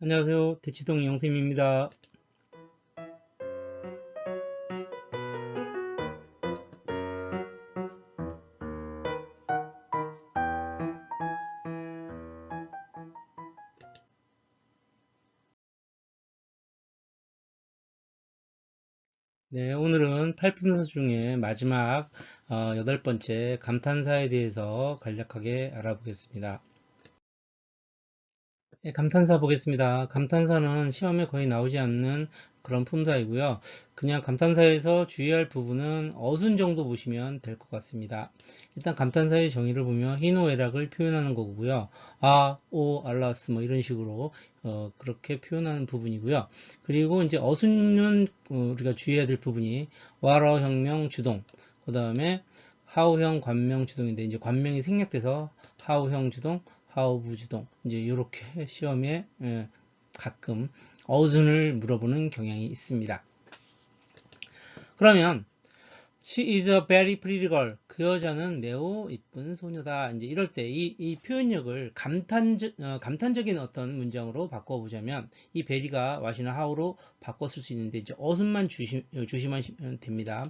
안녕하세요. 대치동 영쌤입니다. 네, 오늘은 팔품사 중에 마지막 어, 여덟 번째 감탄사에 대해서 간략하게 알아보겠습니다. 네, 감탄사 보겠습니다. 감탄사는 시험에 거의 나오지 않는 그런 품사이고요. 그냥 감탄사에서 주의할 부분은 어순 정도 보시면 될 것 같습니다. 일단 감탄사의 정의를 보면 희노애락을 표현하는 거고요. 아, 오, 알라스 뭐 이런 식으로 어, 그렇게 표현하는 부분이고요. 그리고 이제 어순은 어, 우리가 주의해야 될 부분이 와러 혁명 주동 그 다음에 하우형 관명 주동인데 이제 관명이 생략돼서 하우형 주동 하우부 주동 이제 이렇게 시험에 예, 가끔 어순을 물어보는 경향이 있습니다. 그러면 She is a very pretty girl. 그 여자는 매우 이쁜 소녀다. 이제 이럴 때 이 이 표현력을 감탄적, 어, 감탄적인 어떤 문장으로 바꿔보자면 이 베리가 와시나 하우로 바꿨을 수 있는데 이제 어순만 주시, 주시면 됩니다.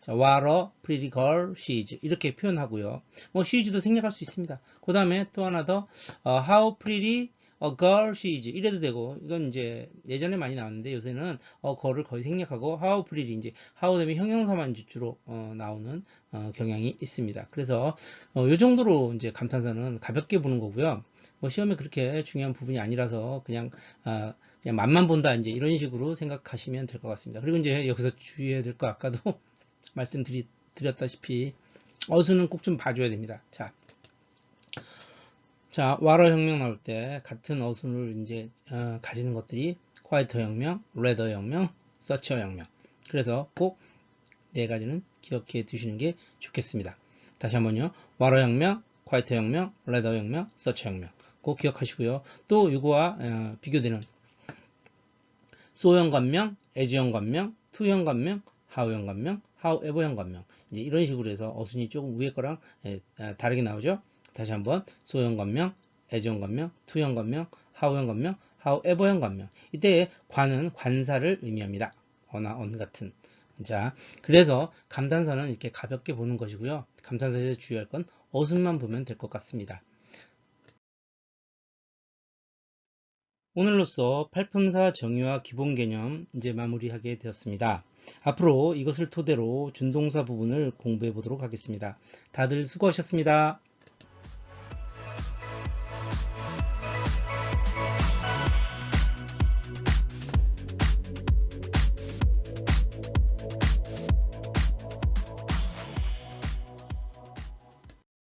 자, what a pretty girl she is 이렇게 표현하고요. 뭐 she is도 생략할 수 있습니다. 그 다음에 또 하나 더 어, how pretty a girl she is 이래도 되고 이건 이제 예전에 많이 나왔는데 요새는 어 거를 거의 생략하고 how pretty 이제 how 되면 형용사만 주로 어, 나오는 어, 경향이 있습니다. 그래서 어, 요 정도로 이제 감탄사는 가볍게 보는 거고요. 뭐 시험에 그렇게 중요한 부분이 아니라서 그냥 아, 그냥 맛만 본다 이제 이런 식으로 생각하시면 될 것 같습니다. 그리고 이제 여기서 주의해야 될 거 아까도 말씀드렸다시피 어수는 꼭 좀 봐줘야 됩니다. 자, 자, 와러 혁명 나올 때 같은 어순을 이제 어, 가지는 것들이 콰이터 혁명, 레더 혁명, 서처 혁명. 그래서 꼭 네 가지는 기억해 두시는 게 좋겠습니다. 다시 한번요. 와러 혁명, 콰이터 혁명, 레더 혁명, 서처 혁명. 꼭 기억하시고요. 또 이거와 어, 비교되는 소형 관명, 에지형 관명, 투형 관명, 하우형 관명, 하우에버형 관명. 이제 이런 식으로 해서 어순이 조금 위에 거랑 에, 아, 다르게 나오죠. 다시 한번 소형 관명, 애지형 관명, 투형 관명, 하우형 관명, 하우에버형 관명. 이때 관은 관사를 의미합니다. 어나 언 같은. 자, 그래서 감탄사는 이렇게 가볍게 보는 것이고요. 감탄사에서 주의할 건 어순만 보면 될 것 같습니다. 오늘로써 팔품사 정의와 기본 개념 이제 마무리하게 되었습니다. 앞으로 이것을 토대로 준동사 부분을 공부해 보도록 하겠습니다. 다들 수고하셨습니다.